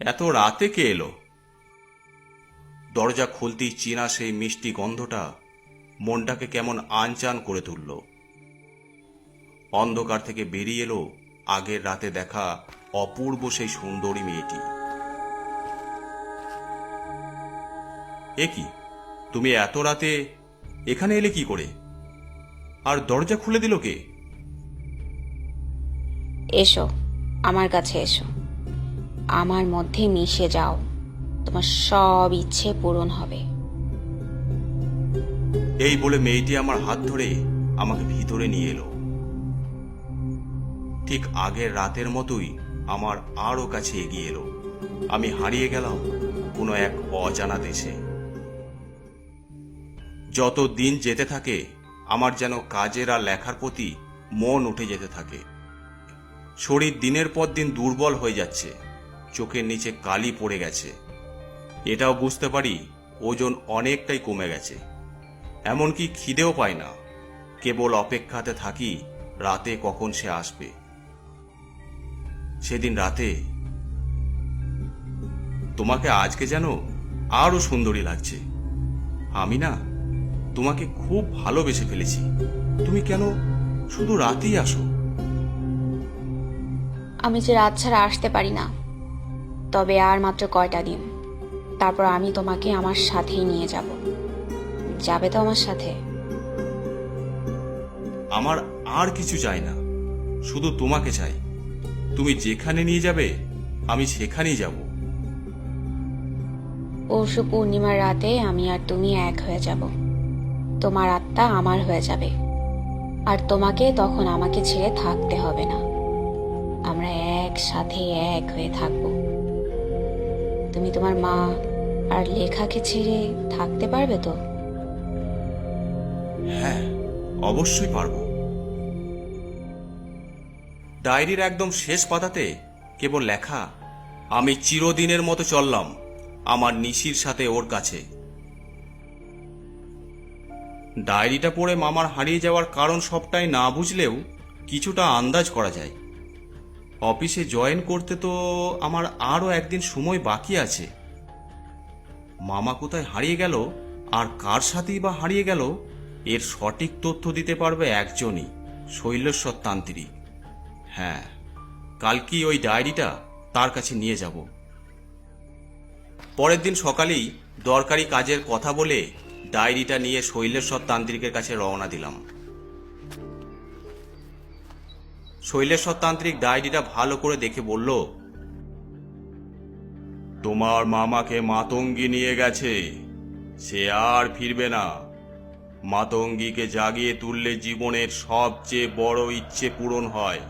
এত রাতে কে এলো? দরজা খুলতেই চেনা সেই মিষ্টি গন্ধটা মনটাকে কেমন আনচান করে তুলল। অন্ধকার থেকে বেরিয়ে এলো আগের রাতে দেখা অপূর্ব সেই সুন্দরী মেয়েটি। এ কি? তুমি এত রাতে এখানে এলে কি করে? আর দরজা খুলে দিল কে? এসো, আমার কাছে এসো। আমার মধ্যে মিশে যাও। তোমার সব ইচ্ছে পূরণ হবে। এই বলে মেয়েটি আমার হাত ধরে আমাকে ভিতরে নিয়ে এলো। ঠিক আগের রাতের মতোই আমার আরও কাছে এগিয়ে এলো। আমি হারিয়ে গেলাম কোনো এক অজানা দেশে। যত দিন যেতে থাকে, আমার যেন কাজের আর লেখার প্রতি মন উঠে যেতে থাকে। শরীর দিনের পর দিন দুর্বল হয়ে যাচ্ছে। চোখের নিচে কালি পড়ে গেছে। এটাও বুঝতে পারি ওজন অনেকটাই কমে গেছে। এমনকি খিদেও পায় না। কেবল অপেক্ষাতে থাকি রাতে কখন সে আসবে। সেদিন রাতে তোমাকে আজকে যেন আরও সুন্দরী লাগছে। আমি না তোমাকে খুব ভালোবেসে ফেলেছি। তুমি কেন শুধু রাতেই আসো? আমি যে রাত ছাড়া আসতে পারি না। তবে আর মাত্র কয়টা দিন। তারপর আমি তোমাকে আমার সাথেই নিয়ে যাব। যাবে তো আমার সাথে? আমার আর কিছু চাই না। শুধু তোমাকে চাই। তুমি যেখানে নিয়ে যাবে আমি সেখানেই যাব। পরশু পূর্ণিমার রাতে আমি আর তুমি এক হয়ে যাব। তোমার আত্মা আমার হয়ে যাবে। আর তোমাকে তখন আমাকে ছেড়ে থাকতে হবে না। আমরা একসাথে এক হয়ে থাকব। তুমি তোমার মা আর লেখাকে ছেড়ে থাকতে পারবে তো? হ্যাঁ অবশ্যই পারব। ডায়েরির একদম শেষ পাতাতে কেবল লেখা, আমি চিরদিনের মতো চললাম আমার নিশির সাথে ওর কাছে। ডায়েরিটা পড়ে মামার হারিয়ে যাওয়ার কারণ সবটাই না বুঝলেও কিছুটা আন্দাজ করা যায়। অফিসে জয়েন করতে তো আমার আরও একদিন সময় বাকি আছে। মামা কোথায় হারিয়ে গেল আর কার সাথেই বা হারিয়ে গেল, এর সঠিক তথ্য দিতে পারবে একজনই শৈলেশ্বর তান্ত্রিক হ্যাঁ কালকেই ওই ডায়েরিটা তার কাছে নিয়ে যাব। পরের দিন সকালেই দরকারি কাজের কথা বলে ডায়েরিটা নিয়ে শৈলেশ্বর তান্ত্রিকের কাছে রওনা দিলাম। শৈলেশ্বর তান্ত্রিক ডায়েরিটা ভালো করে দেখে বলল, তোমার মামাকে মাতঙ্গী নিয়ে গেছে। সে আর ফিরবে না। মাতঙ্গীকে জাগিয়ে তুললে জীবনের সবচেয়ে বড় ইচ্ছে পূরণ হয়।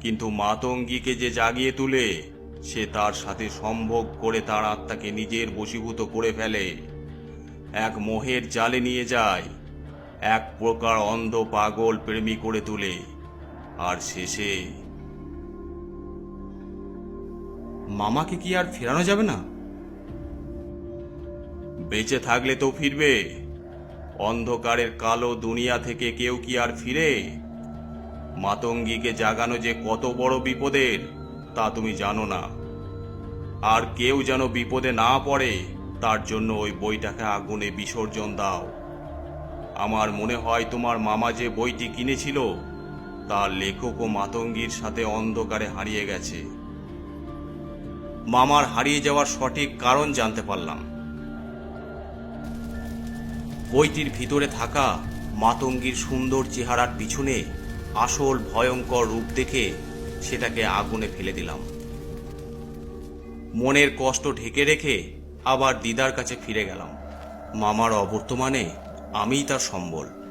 কিন্তু মাতঙ্গীকে যে জাগিয়ে তুলে, সে তার সাথে সম্ভোগ করে তার আত্মাকে নিজের বশীভূত করে ফেলে। এক মোহের জালে নিয়ে যায়, এক প্রকার অন্ধ পাগল প্রেমী করে তোলে। আর শেষে মামাকে কি আর ফেরানো যাবে না? বেঁচে থাকলে তো ফিরবে। অন্ধকারের কালো দুনিয়া থেকে কেউ কি আর ফিরে? মাতঙ্গীকে জাগানো যে কত বড় বিপদের, তা তুমি জানো না। আর কেউ যেন বিপদে না পড়ে, তার জন্য ওই বইটাকে আগুনে বিসর্জন দাও। আমার মনে হয় তোমার মামা যে বইটি কিনেছিল তার লেখক ও মাতঙ্গীর সাথে অন্ধকারে হারিয়ে গেছে। মামার হারিয়ে যাওয়ার সঠিক কারণ জানতে পারলাম। বইটির ভিতরে থাকা মাতঙ্গীর সুন্দর চেহারার পিছনে আসল ভয়ঙ্কর রূপ দেখে সেটাকে আগুনে ফেলে দিলাম। মনের কষ্ট ঢেকে রেখে আবার দিদার কাছে ফিরে গেলাম। মামার অবর্তমানে আমিই তার সম্বল।